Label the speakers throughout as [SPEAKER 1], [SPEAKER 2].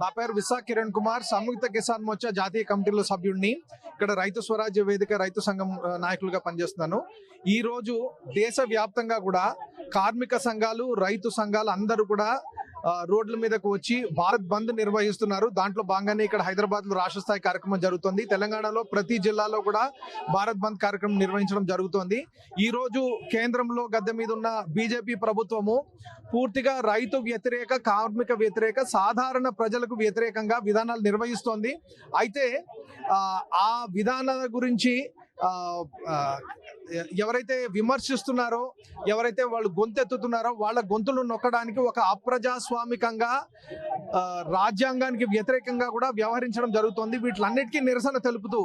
[SPEAKER 1] నా పేరు విశాఖ కిరణ్ కుమార్ సంయుక్త కిసాన్ మోర్చా జాతీయ కమిటీలో సభ్యుడిని. ఇక్కడ రైతు స్వరాజ్య వేదిక రైతు సంఘం నాయకులుగా పనిచేస్తున్నాను. ఈ రోజు దేశ వ్యాప్తంగా కూడా కార్మిక సంఘాలు రైతు సంఘాలు అందరూ కూడా రోడ్ల మీదకు వచ్చి భారత్ బంద్ నిర్వహిస్తున్నారు. దాంట్లో భాగంగానే ఇక్కడ హైదరాబాద్లో రాష్ట్ర స్థాయి కార్యక్రమం జరుగుతుంది. తెలంగాణలో ప్రతి జిల్లాలో కూడా భారత్ బంద్ కార్యక్రమం నిర్వహించడం జరుగుతోంది. ఈ రోజు కేంద్రంలో గద్దె మీద ఉన్న బీజేపీ ప్రభుత్వము పూర్తిగా రైతు వ్యతిరేక కార్మిక వ్యతిరేక సాధారణ ప్రజలకు వ్యతిరేకంగా విధానాలు నిర్వహిస్తోంది. అయితే ఆ, విధానాల గురించి ఎవరైతే విమర్శిస్తున్నారో ఎవరైతే వాళ్ళు గొంతెత్తుతున్నారో వాళ్ళ గొంతులు నొక్కడానికి ఒక అప్రజాస్వామికంగా రాజ్యాంగానికి వ్యతిరేకంగా కూడా వ్యవహరించడం జరుగుతోంది. వీటిలన్నిటికీ నిరసన తెలుపుతూ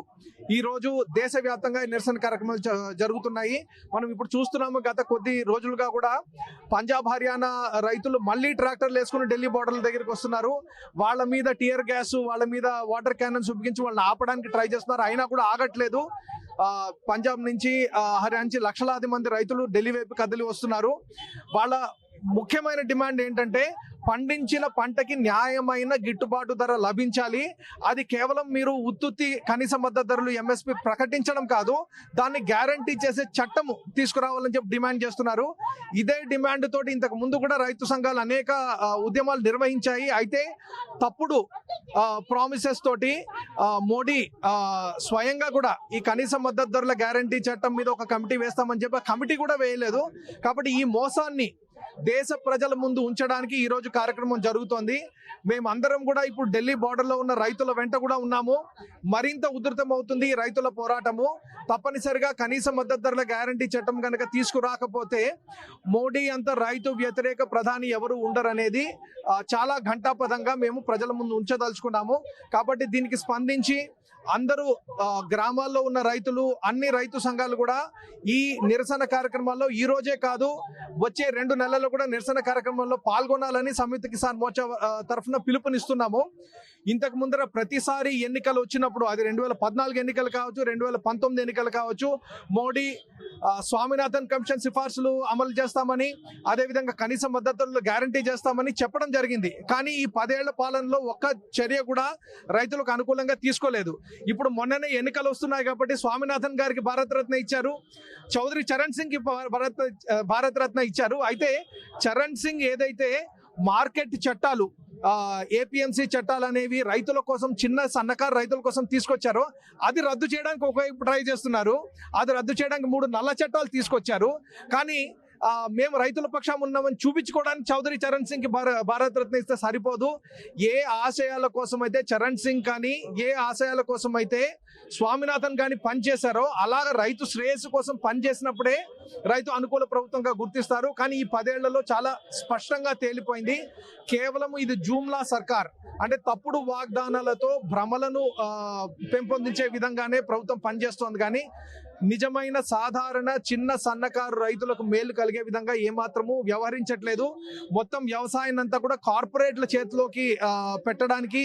[SPEAKER 1] ఈ రోజు దేశవ్యాప్తంగా నిరసన కార్యక్రమాలు జరుగుతున్నాయి. మనం ఇప్పుడు చూస్తున్నాము గత కొద్ది రోజులుగా కూడా పంజాబ్ హర్యానా రైతులు మళ్ళీ ట్రాక్టర్లు వేసుకుని ఢిల్లీ బోర్డర్ల దగ్గరికి వస్తున్నారు. వాళ్ళ మీద టియర్ గ్యాస్ వాళ్ళ మీద వాటర్ క్యానన్స్ ఉపయోగించి వాళ్ళని ఆపడానికి ట్రై చేస్తున్నారు. అయినా కూడా ఆగట్లేదు. పంజాబ్ నుంచి హర్యానా నుంచి లక్షలాది మంది రైతులు ఢిల్లీ వైపు కదిలి వస్తున్నారు. వాళ్ళ ముఖ్యమైన డిమాండ్ ఏంటంటే పండించిన పంటకి న్యాయమైన గిట్టుబాటు ధర లభించాలి. అది కేవలం మీరు ఉత్తుత్తి కనీస మద్దతు ధరలు ఎంఎస్పి ప్రకటించడం కాదు దాన్ని గ్యారంటీ చేసే చట్టం తీసుకురావాలని చెప్పి డిమాండ్ చేస్తున్నారు. ఇదే డిమాండ్ తోటి ఇంతకు ముందు కూడా రైతు సంఘాలు అనేక ఉద్యమాలు నిర్వహించాయి. అయితే తప్పుడు ప్రామిసెస్ తోటి మోడీ స్వయంగా కూడా ఈ కనీస మద్దతు ధరల గ్యారంటీ చట్టం మీద ఒక కమిటీ వేస్తామని చెప్పి కమిటీ కూడా వేయలేదు. కాబట్టి ఈ మోసాన్ని దేశ ప్రజల ముందు ఉంచడానికి ఈరోజు కార్యక్రమం జరుగుతోంది. మేము అందరం కూడా ఇప్పుడు ఢిల్లీ బార్డర్లో ఉన్న రైతుల వెంట కూడా ఉన్నాము. మరింత ఉధృతం అవుతుంది ఈ రైతుల పోరాటము. తప్పనిసరిగా కనీస మద్దతు ధరల గ్యారంటీ చట్టం కనుక తీసుకురాకపోతే మోడీ అంత రైతు వ్యతిరేక ప్రధాని ఎవరు ఉండరనేది చాలా ఘంటాపదంగా మేము ప్రజల ముందు ఉంచదలుచుకున్నాము. కాబట్టి దీనికి స్పందించి అందరూ గ్రామాల్లో ఉన్న రైతులు అన్ని రైతు సంఘాలు కూడా ఈ నిరసన కార్యక్రమాల్లో ఈ రోజే కాదు వచ్చే రెండు నెలల్లో కూడా నిరసన కార్యక్రమంలో పాల్గొనాలని సంయుక్త కిసాన్ మోర్చా తరఫున పిలుపునిస్తున్నాము. ఇంతకు ముందర ప్రతిసారి ఎన్నికలు వచ్చినప్పుడు అది రెండు వేల పద్నాలుగు ఎన్నికలు కావచ్చు రెండు వేల పంతొమ్మిది ఎన్నికలు కావచ్చు మోడీ స్వామినాథన్ కమిషన్ సిఫార్సులు అమలు చేస్తామని అదేవిధంగా కనీస మద్దతులు గ్యారంటీ చేస్తామని చెప్పడం జరిగింది. కానీ ఈ పదేళ్ళ పాలనలో ఒక్క చర్య కూడా రైతులకు అనుకూలంగా తీసుకోలేదు. ఇప్పుడు మొన్ననే ఎన్నికలు వస్తున్నాయి కాబట్టి స్వామినాథన్ గారికి భారత రత్న ఇచ్చారు. చౌదరి చరణ్ సింగ్కి భారత భారతరత్న ఇచ్చారు. అయితే చరణ్ సింగ్ ఏదైతే మార్కెట్ చట్టాలు ఏపీఎంసీ చట్టాలు అనేవి రైతుల కోసం చిన్న సన్నకారు రైతుల కోసం తీసుకొచ్చారో అది రద్దు చేయడానికి ఒకవైపు ట్రై చేస్తున్నారు. అది రద్దు చేయడానికి మూడు నల్ల చట్టాలు తీసుకొచ్చారు. కానీ మేము రైతుల పక్షం ఉన్నామని చూపించుకోవడానికి చౌదరి చరణ్ సింగ్కి భారత రత్న ఇస్తే సరిపోదు. ఏ ఆశయాల కోసం అయితే చరణ్ సింగ్ కానీ ఏ ఆశయాల కోసం అయితే స్వామినాథన్ కానీ పనిచేశారో అలాగ రైతు శ్రేయస్సు కోసం పనిచేసినప్పుడే రైతు అనుకూల ప్రభుత్వంగా గుర్తిస్తారు. కానీ ఈ పదేళ్ళలో చాలా స్పష్టంగా తేలిపోయింది. కేవలం ఇది జూమ్లా సర్కార్. అంటే తప్పుడు వాగ్దానాలతో భ్రమలను పెంపొందించే విధంగానే ప్రభుత్వం పనిచేస్తోంది. కానీ నిజమైన సాధారణ చిన్న సన్నకారు రైతులకు మేలు కలిగే విధంగా ఏమాత్రము వ్యవహరించట్లేదు. మొత్తం వ్యవసాయం అంతా కూడా కార్పొరేట్ల చేతిలోకి పెట్టడానికి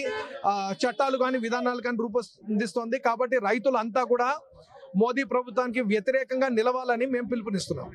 [SPEAKER 1] చట్టాలు కానీ విధానాలు కానీ రూపొందిస్తోంది. కాబట్టి రైతులంతా కూడా మోదీ ప్రభుత్వానికి వ్యతిరేకంగా నిలవాలని మేము పిలుపునిస్తున్నాం.